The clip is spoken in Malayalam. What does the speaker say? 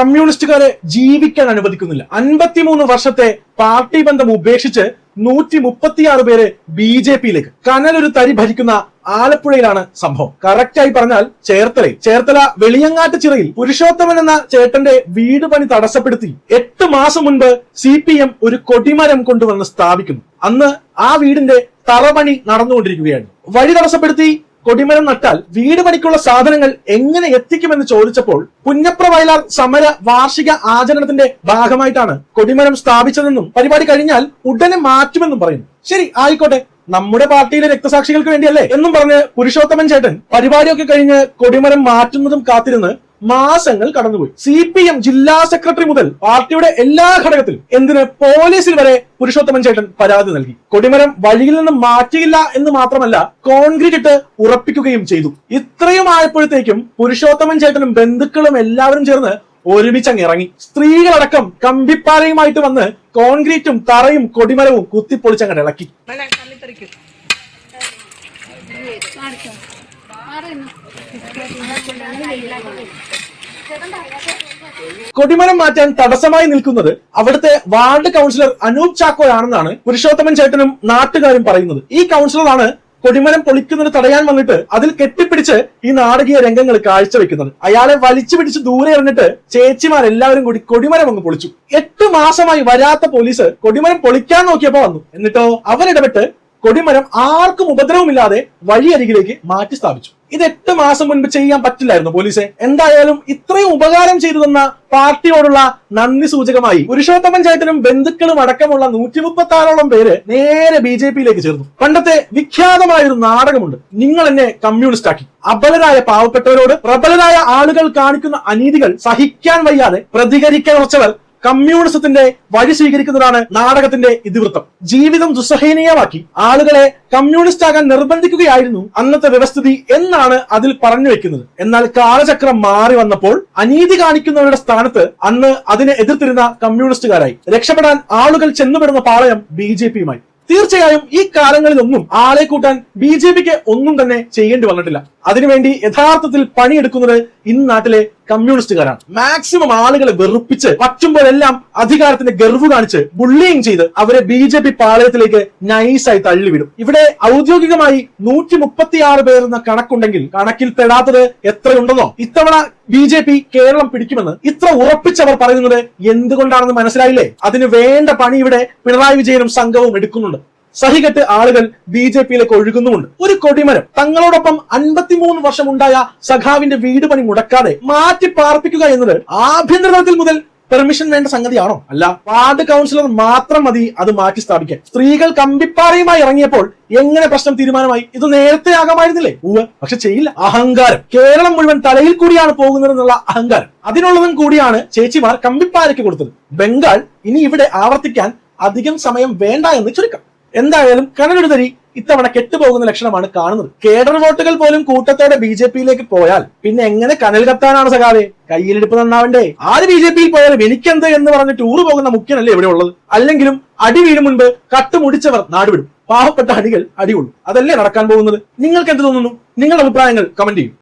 കമ്മ്യൂണിസ്റ്റുകാരെ ജീവിക്കാൻ അനുവദിക്കുന്നില്ല. അൻപത്തിമൂന്ന് വർഷത്തെ പാർട്ടി ബന്ധം ഉപേക്ഷിച്ച് നൂറ്റി മുപ്പത്തിയാറ് പേര് ബി ജെ പിയിലേക്ക് കനലൊരു തരി ഭരിക്കുന്ന ആലപ്പുഴയിലാണ് സംഭവം. കറക്റ്റായി പറഞ്ഞാൽ ചേർത്തല ചേർത്തല വെളിയങ്ങാട്ട് ചിറയിൽ പുരുഷോത്തമൻ എന്ന ചേട്ടന്റെ വീട് പണി തടസ്സപ്പെടുത്തി എട്ട് മാസം മുൻപ് സി പി എം ഒരു കൊടിമരം കൊണ്ടുവന്ന് സ്ഥാപിക്കുന്നു. അന്ന് ആ വീടിന്റെ തറപണി നടന്നുകൊണ്ടിരിക്കുകയാണ്. വഴി തടസ്സപ്പെടുത്തി കൊടിമരം നട്ടാൽ വീട് പണിക്കുള്ള സാധനങ്ങൾ എങ്ങനെ എത്തിക്കുമെന്ന് ചോദിച്ചപ്പോൾ പുന്നപ്ര വയലാർ സമര വാർഷിക ആചരണത്തിന്റെ ഭാഗമായിട്ടാണ് കൊടിമരം സ്ഥാപിച്ചതെന്നും പരിപാടി കഴിഞ്ഞാൽ ഉടനെ മാറ്റുമെന്നും പറയുന്നു. ശരി ആയിക്കോട്ടെ. നമ്മുടെ പാർട്ടിയിലെ രക്തസാക്ഷികൾക്ക് വേണ്ടിയല്ലേ? എന്നും പറഞ്ഞ് പുരുഷോത്തമൻ ചേട്ടൻ പരിപാടിയൊക്കെ കഴിഞ്ഞ് കൊടിമരം മാറ്റുന്നതും കാത്തിരുന്ന് മാസങ്ങൾ കടന്നുപോയി. സി പി എം ജില്ലാ സെക്രട്ടറി മുതൽ പാർട്ടിയുടെ എല്ലാ ഘടകത്തിലും എന്തിന് പോലീസിൽ വരെ പുരുഷോത്തമൻ ചേട്ടൻ പരാതി നൽകി. കൊടിമരം വഴിയിൽ നിന്ന് മാറ്റിയില്ല എന്ന് മാത്രമല്ല കോൺക്രീറ്റ് ഇട്ട് ഉറപ്പിക്കുകയും ചെയ്തു. ഇത്രയും ആയപ്പോഴത്തേക്കും പുരുഷോത്തമൻ ചേട്ടനും ബന്ധുക്കളും എല്ലാവരും ചേർന്ന് ഒരുമിച്ചങ്ങ് ഇറങ്ങി. സ്ത്രീകളടക്കം കമ്പിപ്പാലയുമായിട്ട് വന്ന് കോൺക്രീറ്റും തറയും കൊടിമരവും കുത്തിപ്പൊളിച്ചങ്ങ് ഇളക്കി. കൊടിമരം മാറ്റാൻ തടസ്സമായി നിൽക്കുന്നത് അവിടുത്തെ വാർഡ് കൗൺസിലർ അനൂപ് ചാക്കോ ആണെന്നാണ് പുരുഷോത്തമൻ ചേട്ടനും നാട്ടുകാരും പറയുന്നത്. ഈ കൗൺസിലറാണ് കൊടിമരം പൊളിക്കുന്നത് തടയാൻ വന്നിട്ട് അതിൽ കെട്ടിപ്പിടിച്ച് ഈ നാടകീയ രംഗങ്ങൾ കാഴ്ചവെക്കുന്നത്. അയാളെ വലിച്ചു പിടിച്ച് ദൂരെ എറിഞ്ഞിട്ട് ചേച്ചിമാരെല്ലാവരും കൂടി കൊടിമരം അങ്ങ് പൊളിച്ചു. എട്ട് മാസമായി വരാത്ത പോലീസ് കൊടിമരം പൊളിക്കാൻ നോക്കിയപ്പോ വന്നു. എന്നിട്ടോ അവരിടപെട്ട് കൊടിമരം ആർക്കും ഉപദ്രവമില്ലാതെ വഴിയരികിലേക്ക് മാറ്റി സ്ഥാപിച്ചു. ഇത് എട്ട് മാസം മുൻപ് ചെയ്യാൻ പറ്റില്ലായിരുന്നു പോലീസെ. എന്തായാലും ഇത്രയും ഉപകാരം ചെയ്തു തന്ന പാർട്ടിയോടുള്ള നന്ദി സൂചകമായി പുരുഷോത്തമൻ ചേട്ടനും ബന്ധുക്കളും അടക്കമുള്ള നൂറ്റി മുപ്പത്തി ആറോളം പേര് നേരെ ബി ജെ പിയിലേക്ക് ചേർന്നു. പണ്ടത്തെ വിഖ്യാതമായ ഒരു നാടകമുണ്ട്. നിങ്ങൾ എന്നെ കമ്മ്യൂണിസ്റ്റ് ആക്കി. അബലരായ പാവപ്പെട്ടവരോട് പ്രബലരായ ആളുകൾ കാണിക്കുന്ന അനീതികൾ സഹിക്കാൻ വയ്യാതെ പ്രതികരിക്കാൻ ഉറച്ചവർ കമ്മ്യൂണിസത്തിന്റെ വഴി സ്വീകരിക്കുന്നതാണ് നാടകത്തിന്റെ ഇതിവൃത്തം. ജീവിതം ദുസ്സഹനീയമാക്കി ആളുകളെ കമ്മ്യൂണിസ്റ്റ് ആകാൻ നിർബന്ധിക്കുകയായിരുന്നു അന്നത്തെ വ്യവസ്ഥിതി എന്നാണ് അതിൽ പറഞ്ഞു വെക്കുന്നത്. എന്നാൽ കാലചക്രം മാറി വന്നപ്പോൾ അനീതി കാണിക്കുന്നവരുടെ സ്ഥാനത്ത് അന്ന് അതിനെ എതിർത്തിരുന്ന കമ്മ്യൂണിസ്റ്റുകാരായി. രക്ഷപ്പെടാൻ ആളുകൾ ചെന്നുപെടുന്ന പാളയം ബി ജെ പിയുമായി. തീർച്ചയായും ഈ കാലങ്ങളിലൊന്നും ആളെ കൂട്ടാൻ ബി ജെ പിക്ക് ഒന്നും തന്നെ ചെയ്യേണ്ടി വന്നിട്ടില്ല. അതിനുവേണ്ടി യഥാർത്ഥത്തിൽ പണിയെടുക്കുന്നത് ഇന്ന് നാട്ടിലെ കമ്മ്യൂണിസ്റ്റുകാരാണ്. മാക്സിമം ആളുകളെ വെറുപ്പിച്ച് പറ്റുമ്പോഴെല്ലാം അധികാരത്തിന്റെ ഗർവ് കാണിച്ച് ബുള്ളിയിങ് ചെയ്ത് അവരെ ബി ജെ പി പാളയത്തിലേക്ക് നൈസായി തള്ളിവിടും. ഇവിടെ ഔദ്യോഗികമായി നൂറ്റി മുപ്പത്തിയാറ് പേർ എന്ന കണക്കുണ്ടെങ്കിൽ കണക്കിൽ പെടാത്തത് എത്രയുണ്ടെന്നോ? ഇത്തവണ ബി ജെ പി കേരളം പിടിക്കുമെന്ന് ഇത്ര ഉറപ്പിച്ചവർ പറയുന്നത് എന്തുകൊണ്ടാണെന്ന് മനസ്സിലായില്ലേ? അതിന് വേണ്ട പണി ഇവിടെ പിണറായി വിജയനും സംഘവും എടുക്കുന്നുണ്ട്. സഹികെട്ട് ആളുകൾ ബി ജെ പിയിലേക്ക് ഒഴുകുന്നുമുണ്ട്. ഒരു കൊടിമരം. തങ്ങളോടൊപ്പം അൻപത്തിമൂന്ന് വർഷം ഉണ്ടായ സഖാവിന്റെ വീട് പണി മുടക്കാതെ മാറ്റി പാർപ്പിക്കുക എന്നത് ആഭ്യന്തര തലത്തിൽ മുതൽ പെർമിഷൻ വേണ്ട സംഗതിയാണോ? അല്ല വാർഡ് കൗൺസിലർ മാത്രം മതി അത് മാറ്റി സ്ഥാപിക്കാൻ. സ്ത്രീകൾ കമ്പിപ്പാറയുമായി ഇറങ്ങിയപ്പോൾ എങ്ങനെ പ്രശ്നം തീരുമാനമായി? ഇത് നേരത്തെ ആകാമായിരുന്നില്ലേ? ഉവ് പക്ഷെ ചെയ്യില്ല. അഹങ്കാരം. കേരളം മുഴുവൻ തലയിൽ കൂടിയാണ് പോകുന്നത് എന്നുള്ള അഹങ്കാരം. അതിനുള്ളതും കൂടിയാണ് ചേച്ചിമാർ കമ്പിപ്പാരയ്ക്ക് കൊടുത്തത്. ബംഗാൾ ഇനി ഇവിടെ ആവർത്തിക്കാൻ അധികം സമയം വേണ്ട എന്ന് ചുരുക്കം. എന്തായാലും കനലെടുതരി ഇത്തവണ കെട്ടുപോകുന്ന ലക്ഷണമാണ് കാണുന്നത്. കേഡർ വോട്ടുകൾ പോലും കൂട്ടത്തോടെ ബി ജെ പിയിലേക്ക് പോയാൽ പിന്നെ എങ്ങനെ കനൽ കത്താനാണ് സഖാവേ? കയ്യിലെടുപ്പ് നന്നാവണ്ടേ? ആര് ബി ജെ പിയിൽ പോയാലും എനിക്കെന്ത് എന്ന് പറഞ്ഞ് ടൂർ പോകുന്ന മുഖ്യനല്ലേ ഇവിടെ ഉള്ളത്? അല്ലെങ്കിലും അടി വീഴും മുൻപ് കട്ടുമുടിച്ചവർ നാടുവിടും. പാവപ്പെട്ട അടികൾ അടിയുള്ളൂ അതല്ലേ നടക്കാൻ പോകുന്നത്? നിങ്ങൾക്ക് എന്ത് തോന്നുന്നു? നിങ്ങളുടെ അഭിപ്രായങ്ങൾ കമന്റ് ചെയ്യും.